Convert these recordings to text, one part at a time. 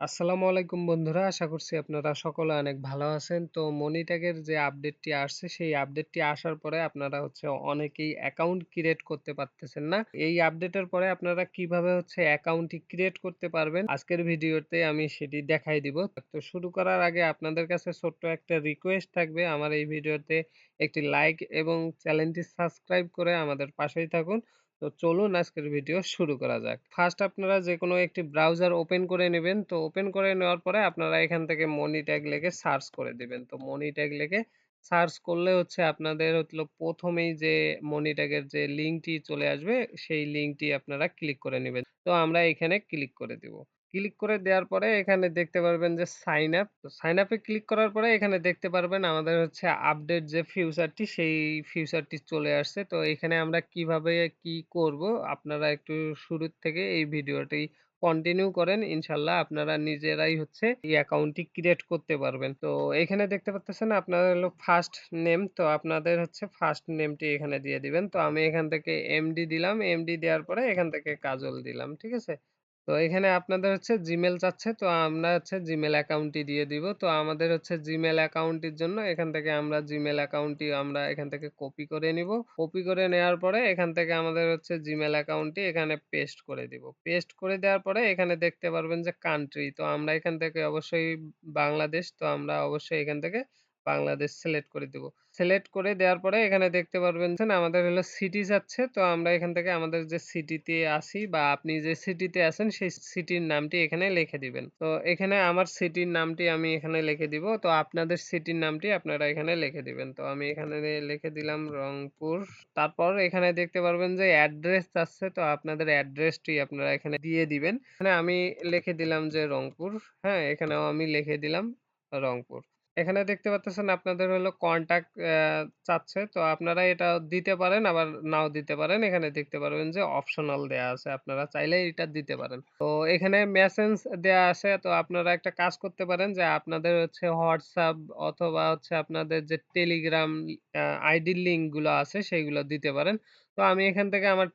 আসসালামু আলাইকুম বন্ধুরা। আশা করছি আপনারা সকলে অনেক ভালো আছেন। তো মনি ট্যাগের যে আপডেটটি আসছে, সেই আপডেটটি আসার পরে আপনারা হচ্ছে অনেকেই অ্যাকাউন্ট ক্রিয়েট করতে পারতেছেন না। এই আপডেটের পরে আপনারা কীভাবে হচ্ছে অ্যাকাউন্টটি ক্রিয়েট করতে পারবেন, আজকের ভিডিওতে আমি সেটি দেখাই দিব। তো শুরু করার আগে আপনাদের কাছে ছোট্ট একটা রিকোয়েস্ট থাকবে, আমার এই ভিডিওতে একটি লাইক এবং চ্যানেলটি সাবস্ক্রাইব করে আমাদের পাশেই থাকুন। তো চলুন আজকের ভিডিও শুরু করা যাক। ফার্স্ট আপনারা যে যেকোনো একটি ব্রাউজার ওপেন করে নেবেন। তো ওপেন করে নেওয়ার পরে আপনারা এখান থেকে মনি ট্যাগ লেগে সার্চ করে দেবেন তো মনি ট্যাগ লেগে সার্চ করলে হচ্ছে আপনাদের হলো ১ম এই যে মনি ট্যাগের যে লিঙ্কটি চলে আসবে, সেই লিঙ্কটি আপনারা ক্লিক করে নেবেন তো আমরা এখানে ক্লিক করে দিব। ক্লিক করে দেওয়ার পরে এখানে দেখতে পারবেন যে সাইন আপ। সাইন আপে ক্লিক করার পরে এখানে দেখতে পারবেন আমাদের হচ্ছে আপডেট যে ফিউচারটি সেই ফিউচারটি চলে আসছে। তো এখানে আমরা কীভাবে কি করব, আপনারা একটু শুরুর থেকে এই ভিডিওটি কন্টিনিউ করেন। ইনশাআল্লাহ আপনারা নিজেরাই হচ্ছে এই অ্যাকাউন্টটি ক্রিয়েট করতে পারবেন। তো এখানে দেখতে পারতেছেন আপনার হলো ফার্স্ট নেম তো আপনাদের হচ্ছে ফার্স্ট নেমটি এখানে দিয়ে দিবেন। তো আমি এখান থেকে এমডি দিলাম। এমডি দেওয়ার পরে এখান থেকে কাজল দিলাম। ঠিক আছে? তো এখানে আপনাদের হচ্ছে জিমেল চাচ্ছে, তো আমরা হচ্ছে জিমেল অ্যাকাউন্টটি দিয়ে দিব। তো আমাদের হচ্ছে জিমেল অ্যাকাউন্টটির জন্য এখান থেকে আমরা জিমেল অ্যাকাউন্টটি আমরা এখান থেকে কপি করে নিব। কপি করে নেওয়ার পরে এখান থেকে আমাদের হচ্ছে জিমেল অ্যাকাউন্টটি এখানে পেস্ট করে দিব। পেস্ট করে দেওয়ার পরে এখানে দেখতে পারবেন যে কান্ট্রি তো আমরা এখান থেকে অবশ্যই বাংলাদেশ তো আমরা অবশ্যই এখান থেকে বাংলাদেশ সিলেক্ট করে দিব। সিলেক্ট করে দেওয়ার পরে এখানে দেখতে পারবেন যে আমাদের হলো সিটি যাচ্ছে তো আমরা এখান থেকে আমাদের যে সিটিতে আসি বা আপনি যে সিটিতে আছেন সেই সিটির নামটি এখানে লিখে দিবেন। তো এখানে আমার সিটির নামটি আমি এখানে লিখে দিব। তো আপনাদের সিটির নামটি আপনারা এখানে লিখে দিবেন। তো আমি এখানে লিখে দিলাম রংপুর। তারপর এখানে দেখতে পারবেন যে অ্যাড্রেস চাচ্ছে তো আপনাদের অ্যাড্রেসটি আপনারা এখানে দিয়ে দিবেন। এখানে আমি লিখে দিলাম যে রংপুর। হ্যাঁ, এখানেও আমি লিখে দিলাম রংপুর। এখানে দেখতে পাচ্ছেন আপনাদের হলো কনট্যাক্ট অ্যা চাচ্ছে। তো আপনারা এটা দিতে পারেন, আবার নাও দিতে পারেন। এখানে দেখতে পারবেন যে অপশনাল দেয়া আছে। আপনারা চাইলে এটা দিতে পারেন। তো এখানে মেসেজ দেয়া আছে। তো আপনারা একটা কাজ করতে পারেন যে আপনাদের হচ্ছে WhatsApp অথবা হচ্ছে আপনাদের যে Telegram আ আইডির লিঙ্কগুলো আছে সেগুলো দিতে পারেন। তো আমি এখান থেকে আমার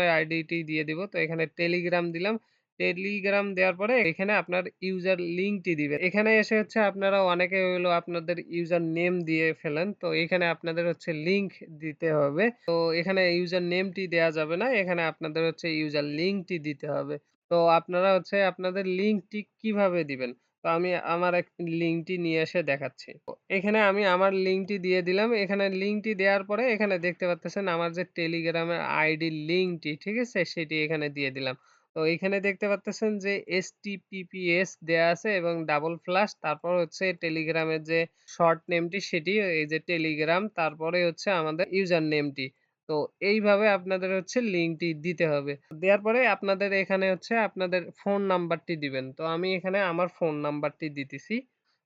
এর আইডিটি দিয়ে দিব। তো এখানে Telegram দিলাম। টেলিগ্রাম দেওয়ার পরে এখানে আপনার ইউজার লিঙ্কটি দিবেন। এখানে এসে হচ্ছে আপনারা অনেকে হলো আপনাদের ইউজার নেম দিয়ে ফেলেন। তো এখানে আপনাদের হচ্ছে লিঙ্ক দিতে হবে। তো এখানে ইউজার নেমটি দেয়া যাবে না। এখানে আপনাদের হচ্ছে ইউজার লিঙ্কটি দিতে হবে। তো আপনারা হচ্ছে আপনাদের লিঙ্কটি কীভাবে দিবেন? তো আমি আমার এক লিঙ্কটি নিয়ে এসে দেখাচ্ছি। এখানে আমি আমার লিঙ্কটি দিয়ে দিলাম। এখানে লিঙ্কটি দেওয়ার পরে এখানে দেখতে পাচ্তেছেন আমার যে টেলিগ্রামের আইডির লিঙ্কটি, ঠিক আছে? সেটি এখানে দিয়ে দিলাম। তো এইখানে দেখতে পারতেছেন যে HTTPS দেয়া আছে এবং ডাবল ফ্ল্যাশ তারপর হচ্ছে টেলিগ্রামের যে শর্ট নেমটি সেটি, এই যে টেলিগ্রাম তারপরে হচ্ছে আমাদের ইউজার নেমটি। তো এইভাবে আপনাদের হচ্ছে লিঙ্কটি দিতে হবে। দেওয়ার পরে আপনাদের এখানে হচ্ছে আপনাদের ফোন নাম্বারটি দিবেন। তো আমি এখানে আমার ফোন নাম্বারটি দিতেছি।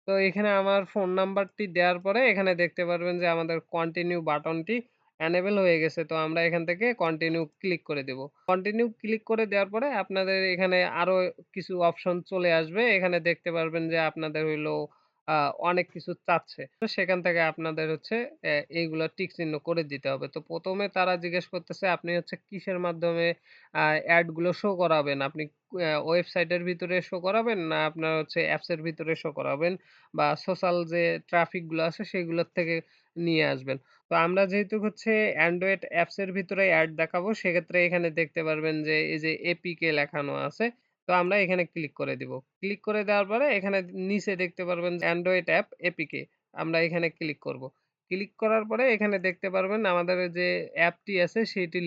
তো এখানে আমার ফোন নাম্বারটি দেওয়ার পরে এখানে দেখতে পারবেন যে আমাদের কন্টিনিউ বাটনটি এনেবল হয়ে গেছে। তো আমরা এখান থেকে কন্টিনিউ ক্লিক করে দেব। কন্টিনিউ ক্লিক করে দেওয়ার পরে আপনাদের এখানে আরও কিছু অপশন চলে আসবে। এখানে দেখতে পারবেন যে আপনাদের হইল অনেক কিছু চাচ্ছে। তো সেখান থেকে আপনাদের হচ্ছে এইগুলা টিক চিহ্ন করে দিতে হবে। তো প্রথমে তারা জিজ্ঞেস করতেছে, আপনি হচ্ছে কিসের মাধ্যমে, আ এডগুলো শো করাবেন? আপনি ওয়েবসাইটের ভিতরে শো করাবেন না আপনার হচ্ছে অ্যাপস এর ভিতরে শো করাবেন বা সোশ্যাল যে ট্রাফিকগুলো আছে, সেগুলোর থেকে নিয়ে আসবেন। তো আমরা যেহেতু হচ্ছে অ্যান্ড্রয়েড অ্যাপস এর ভিতরে অ্যাড দেখাবো, সেক্ষেত্রে এখানে দেখতে পারবেন যে, এই যে এপিকে লেখানো আছে। তো আমরা এখানে ক্লিক করে দিব। ক্লিক করে দেওয়ার পরে এখানে নিচে দেখতে পারবেন অ্যান্ড্রয়েড অ্যাপ এপিকে। আমরা এখানে ক্লিক করব। ক্লিক করার পরে এখানে দেখতে পারবেন আমাদের যে অ্যাপটি আছে সেটি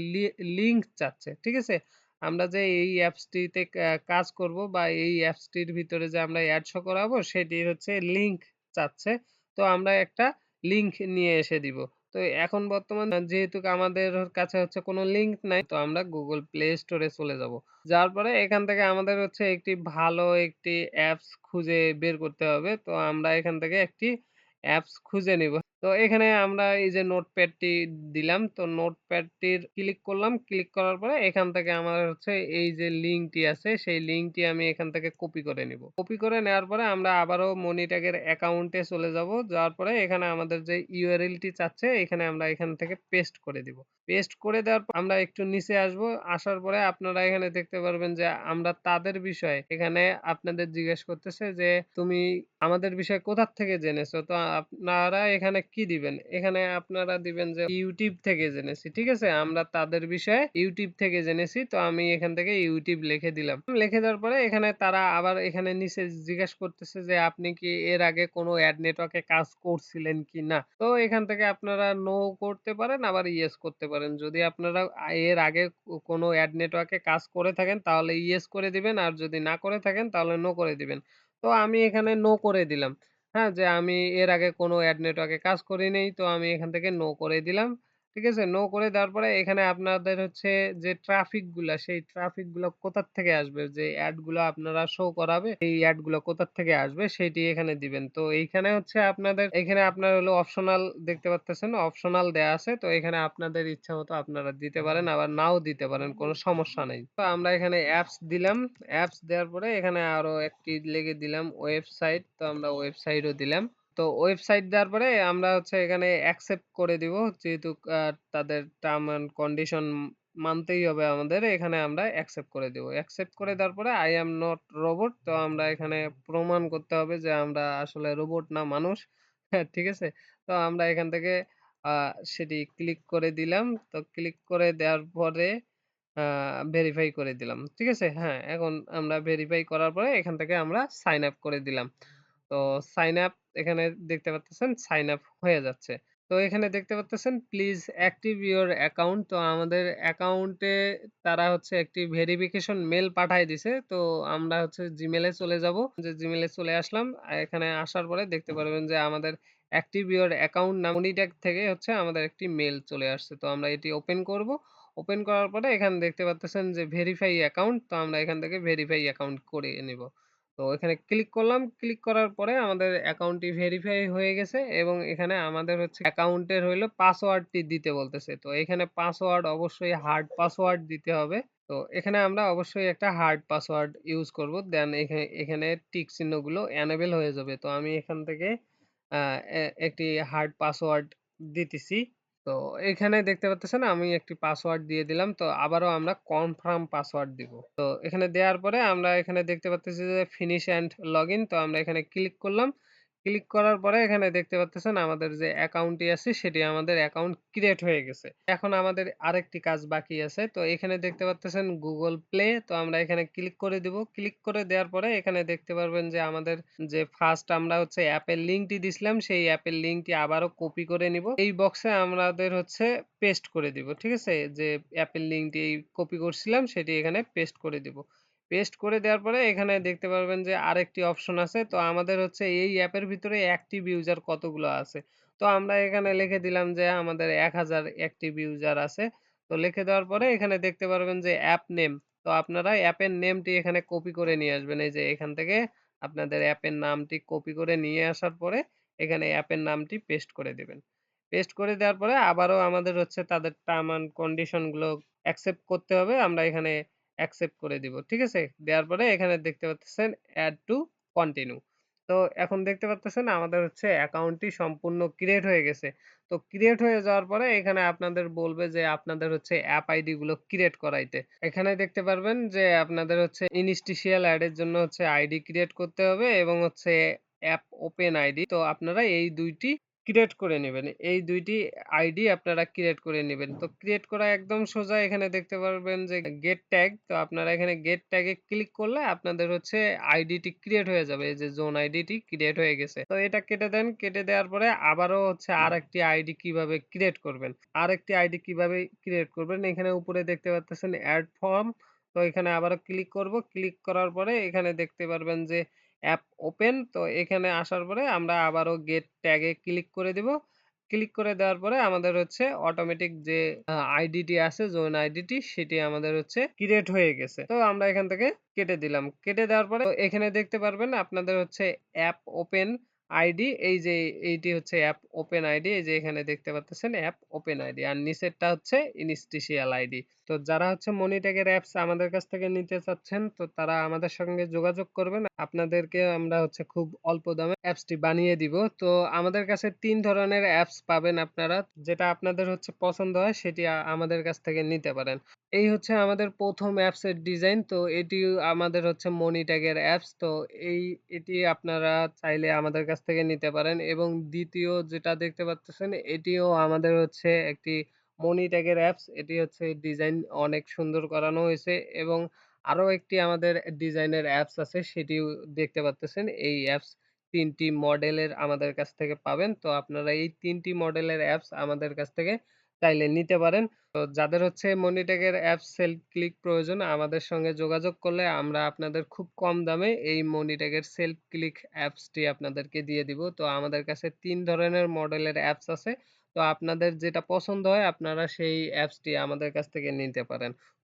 লিঙ্ক চাচ্ছে। ঠিক আছে? আমরা যে এই অ্যাপসটিতে কাজ করব বা এই অ্যাপসটির ভিতরে যে আমরা অ্যাড শো করাবো সেটির হচ্ছে লিঙ্ক চাচ্ছে। তো আমরা একটা লিঙ্ক নিয়ে এসে দিব। তো এখন বর্তমান যেহেতু আমাদের কাছে হচ্ছে কোনো লিঙ্ক নাই, তো আমরা গুগল প্লে স্টোরে চলে যাব। যাওয়ার পরে এখান থেকে আমাদের হচ্ছে একটি ভালো একটি অ্যাপস খুঁজে বের করতে হবে। তো আমরা এখান থেকে একটি অ্যাপস খুঁজে নিব। তো এখানে আমরা এই যে নোটপ্যাডটি দিলাম। তো নোটপ্যাডটির ক্লিক করলাম। ক্লিক করার পরে এখান থেকে আমার হচ্ছে এই যে লিঙ্কটি আছে, সেই লিঙ্কটি আমি এখান থেকে কপি করে নিব। কপি করে নেওয়ার পরে আমরা আবারও মনিট্যাগের অ্যাকাউন্টে চলে যাব। যাওয়ার পরে এখানে আমাদের যে ইউআরএলটি চাচ্ছে, এখানে আমরা এখান থেকে পেস্ট করে দিব। পেস্ট করে দেওয়ার পর আমরা একটু নিচে আসব। আসার পরে আপনারা এখানে দেখতে পারবেন যে আমরা তাদের বিষয়ে এখানে আপনাদের জিজ্ঞেস করতেছে যে, "তুমি আমাদের বিষয়ে কোথার থেকে জেনেছো?" তো আপনারা এখানে কি দিবেন? এখানে আপনারা দিবেন যে ইউটিউব থেকে জেনেছি। ঠিক আছে? আমরা তাদের বিষয়ে ইউটিউব থেকে জেনেছি। তো আমি এখান থেকে ইউটিউব লিখে দিলাম। লিখে দেওয়ার পরে এখানে তারা আবার এখানে নিচে জিজ্ঞেস করতেছে যে, "আপনি কি এর আগে কোনো এড নেটওয়ার্কে কাজ করছিলেন কিনা?" তো এখান থেকে আপনারা নো করতে পারেন আবার ইয়েস করতে পারেন। যদি আপনারা এর আগে কোনো এড নেটওয়ার্কে কাজ করে থাকেন, তাহলে ইয়েস করে দিবেন। আর যদি না করে থাকেন, তাহলে নো করে দিবেন। তো আমি এখানে নো করে দিলাম। হ্যাঁ? যে আমি এর আগে কোনো এড নেটওয়ার্কে কাজ করি নাই। তো আমি এখান থেকে নো করে দিলাম। ঠিক আছে? নো করে দেওয়ার পরে এখানে আপনাদের হচ্ছে যে ট্রাফিকগুলা, সেই ট্রাফিকগুলা কোথার থেকে আসবে? যে এডগুলা আপনারা শো করাবে, এই এডগুলা কোথার থেকে আসবে? সেটি এখানে দিবেন। তো এইখানে হচ্ছে আপনাদের এখানে আপনার হলো অপশনাল দেখতে পারতেছেন, অপশনাল দেয়া আছে। তো এখানে আপনাদের ইচ্ছা মতো আপনারা দিতে পারেন, আবার নাও দিতে পারেন। কোনো সমস্যা নাই। তো আমরা এখানে অ্যাপস দিলাম। অ্যাপস দেওয়ার পরে এখানে আরও একটি লিখে দিলাম ওয়েবসাইট। তো আমরা ওয়েবসাইটও দিলাম। তো ওয়েবসাইট দেওয়ার পরে আমরা হচ্ছে এখানে অ্যাকসেপ্ট করে দিব। যেহেতু তাদের টার্ম অ্যান্ড কন্ডিশন মানতেই হবে আমাদের। এখানে আমরা অ্যাকসেপ্ট করে দিব। অ্যাকসেপ্ট করে দেওয়ার পরে I am not robot তো আমরা এখানে প্রমাণ করতে হবে যে আমরা আসলে রোবট না মানুষ। হ্যাঁ, ঠিক আছে? তো আমরা এখান থেকে সেটি ক্লিক করে দিলাম। তো ক্লিক করে দেওয়ার পরে ভেরিফাই করে দিলাম। ঠিক আছে? হ্যাঁ, এখন আমরা ভেরিফাই করার পরে এখান থেকে আমরা সাইন আপ করে দিলাম। তো সাইন আপ এখানে দেখতে পারতেছেন সাইন আপ হয়ে যাচ্ছে। তো এখানে দেখতে পারতেছেন প্লিজ অ্যাক্টিভ ইউর অ্যাকাউন্ট তো আমাদের অ্যাকাউন্টে তারা হচ্ছে একটি ভেরিফিকেশন মেইল পাঠায় দিছে। তো আমরা হচ্ছে এ চলে যাব। যে এ চলে আসলাম। এখানে আসার পরে দেখতে পারবেন যে আমাদের অ্যাক্টিভ ইউর অ্যাকাউন্ট নাম মনিট্যাগ থেকে হচ্ছে আমাদের একটি মেইল চলে আসছে। তো আমরা এটি ওপেন করব। ওপেন করার পরে এখানে দেখতে পারতেছেন যে ভেরিফাই অ্যাকাউন্ট তো আমরা এখান থেকে ভেরিফাই অ্যাকাউন্ট করে নিব। তো এখানে ক্লিক করলাম। ক্লিক করার পরে আমাদের অ্যাকাউন্টটি ভেরিফাই হয়ে গেছে এবং এখানে আমাদের হচ্ছে অ্যাকাউন্টের হইল পাসওয়ার্ডটি দিতে বলতেছে। তো এখানে পাসওয়ার্ড অবশ্যই হার্ড পাসওয়ার্ড দিতে হবে। তো এখানে আমরা অবশ্যই একটা হার্ড পাসওয়ার্ড ইউজ করব। দেন এখানে এখানে টিক চিহ্নগুলো এনেবল হয়ে যাবে। তো আমি এখান থেকে একটি হার্ড পাসওয়ার্ড দিতেছি। তো এখানে দেখতে পাচ্ছেন আমি একটি পাসওয়ার্ড দিয়ে দিলাম। তো আবারও আমরা কনফার্ম পাসওয়ার্ড দিব। তো এখানে দেওয়ার পরে আমরা এখানে দেখতে পারতেছি যে ফিনিশ অ্যান্ড লগইন তো আমরা এখানে ক্লিক করলাম। ক্লিক করার পরে এখানে দেখতে পারতেছেন আমাদের যে অ্যাকাউন্টটি আছে, সেটি আমাদের অ্যাকাউন্ট ক্রিয়েট হয়ে গেছে। এখন আমাদের আরেকটি কাজ বাকি আছে। তো এখানে দেখতে পারতেছেন Google Play, তো আমরা এখানে ক্লিক করে দিব। ক্লিক করে দেওয়ার পরে এখানে দেখতে পারবেন যে আমাদের যে ফার্স্ট আমরা হচ্ছে অ্যাপের লিঙ্কটি দিছিলাম, সেই অ্যাপের লিঙ্কটি আবারও কপি করে নিব। এই বক্সে আমাদের হচ্ছে পেস্ট করে দিব। ঠিক আছে? যে অ্যাপের লিঙ্কটি কপি করছিলাম, সেটি এখানে পেস্ট করে দিব। পেস্ট করে দেওয়ার পরে এখানে দেখতে পারবেন যে আরেকটি অপশন আছে। তো আমাদের হচ্ছে এই অ্যাপের ভিতরে অ্যাক্টিভ ইউজার কতগুলো আছে। তো আমরা এখানে লিখে দিলাম যে আমাদের ১০০০ অ্যাক্টিভ ইউজার আছে। তো লিখে দেওয়ার পরে এখানে দেখতে পারবেন যে অ্যাপ নেম। তো আপনারা অ্যাপের নেমটি এখানে কপি করে নিয়ে আসবেন। এই যে এখান থেকে আপনাদের অ্যাপের নামটি কপি করে নিয়ে আসার পরে এখানে অ্যাপের নামটি পেস্ট করে দেবেন পেস্ট করে দেওয়ার পরে আবারও আমাদের হচ্ছে তাদের টার্ম অ্যান্ড কন্ডিশনগুলো অ্যাকসেপ্ট করতে হবে। আমরা এখানে অ্যাকসেপ্ট করে দিব। ঠিক আছে? দেওয়ার পরে এখানে দেখতে পাচ্ছেন এড টু কন্টিনিউ। তো এখন দেখতে পারতেছেন আমাদের হচ্ছে অ্যাকাউন্টটি সম্পূর্ণ ক্রিয়েট হয়ে গেছে। তো ক্রিয়েট হয়ে যাওয়ার পরে এখানে আপনাদের বলবে যে আপনাদের হচ্ছে অ্যাপ আইডি গুলো ক্রিয়েট করাইতে। এখানে দেখতে পারবেন যে আপনাদের হচ্ছে ইনস্টিশিয়াল অ্যাড এর জন্য হচ্ছে আইডি ক্রিয়েট করতে হবে এবং হচ্ছে অ্যাপ ওপেন আইডি। তো আপনারা এই ২ টি ক্রিয়েট করে নিবেন। এই ২ টি আইডি আপনারা ক্রিয়েট করে নিবেন। তো ক্রিয়েট করা একদম সোজা এখানে দেখতে পারবেন যে গেট ট্যাগ। তো আপনারা এখানে গেট ট্যাগে ক্লিক করলে আপনাদের হচ্ছে আইডিটি ক্রিয়েট হয়ে যাবে। এই যে জোন আইডিটি ক্রিয়েট হয়ে গেছে। তো এটা কেটে দেন। কেটে দেওয়ার পরে আবারও হচ্ছে আরেকটি আইডি কীভাবে ক্রিয়েট করবেন। আরেকটি আইডি কীভাবে ক্রিয়েট করবেন এখানে উপরে দেখতে পারতেছেন এড ফর্ম। তো এখানে আবারও ক্লিক করব। ক্লিক করার পরে এখানে দেখতে পারবেন যে অ্যাপ ওপেন। তো এখানে আসার পরে আমরা আবারও গেট ট্যাগে ক্লিক করে দিব। ক্লিক করে দেওয়ার পরে আমাদের হচ্ছে অটোমেটিক যে আইডিটি আছে, জোন আইডিটি সেটি আমাদের হচ্ছে ক্রিয়েট হয়ে গেছে। তো আমরা এখান থেকে কেটে দিলাম। কেটে দেওয়ার পরে এখানে দেখতে পারবেন আপনাদের হচ্ছে অ্যাপ ওপেন আইডি এই যে এইটি হচ্ছে অ্যাপ ওপেন আইডি। এই যে এখানে দেখতে পারতেছেন অ্যাপ ওপেন আইডি। আর নিচেরটা হচ্ছে ইনস্টিশিয়াল আইডি। তো যারা হচ্ছে মনিট্যাগের অ্যাপস আমাদের কাছ থেকে নিতে চাচ্ছেন, তো তারা আমাদের সঙ্গে যোগাযোগ করবেন। আপনাদেরকে আমরা হচ্ছে খুব অল্প দামে অ্যাপসটি বানিয়ে দিব। তো আমাদের কাছে তিন ধরনের অ্যাপস পাবেন আপনারা। যেটা আপনাদের হচ্ছে পছন্দ হয়, সেটি আমাদের কাছ থেকে নিতে পারেন। এই হচ্ছে আমাদের ১ম অ্যাপসের ডিজাইন। তো এটি আমাদের হচ্ছে মনিট্যাগের অ্যাপস। তো এই, এটি আপনারা চাইলে আমাদের কাছ থেকে নিতে পারেন এবং দ্বিতীয় যেটা দেখতে পারতেছেন এটিও আমাদের হচ্ছে একটি মনিট্যাগের অ্যাপস। এটি হচ্ছে ডিজাইন অনেক সুন্দর করানো হয়েছে এবং আরও একটি আমাদের ডিজাইনের অ্যাপস আছে, সেটিও দেখতে পারতেছেন। এই অ্যাপস ৩ টি মডেলের আমাদের কাছ থেকে পাবেন। তো আপনারা এই তিনটি মডেলের অ্যাপস আমাদের কাছ থেকে চাইলে নিতে পারেন। তো যাদের হচ্ছে মনিট্যাগের অ্যাপস সেলফ ক্লিক প্রয়োজন, আমাদের সঙ্গে যোগাযোগ করলে আমরা আপনাদের খুব কম দামে এই মনিট্যাগের সেলফ ক্লিক অ্যাপসটি আপনাদেরকে দিয়ে দিব। তো আমাদের কাছে তিন ধরনের মডেলের অ্যাপস আছে। তো আপনাদের যেটা পছন্দ হয় আপনারা সেই অ্যাপসটি আমাদের কাছ থেকে নিতে পারেন।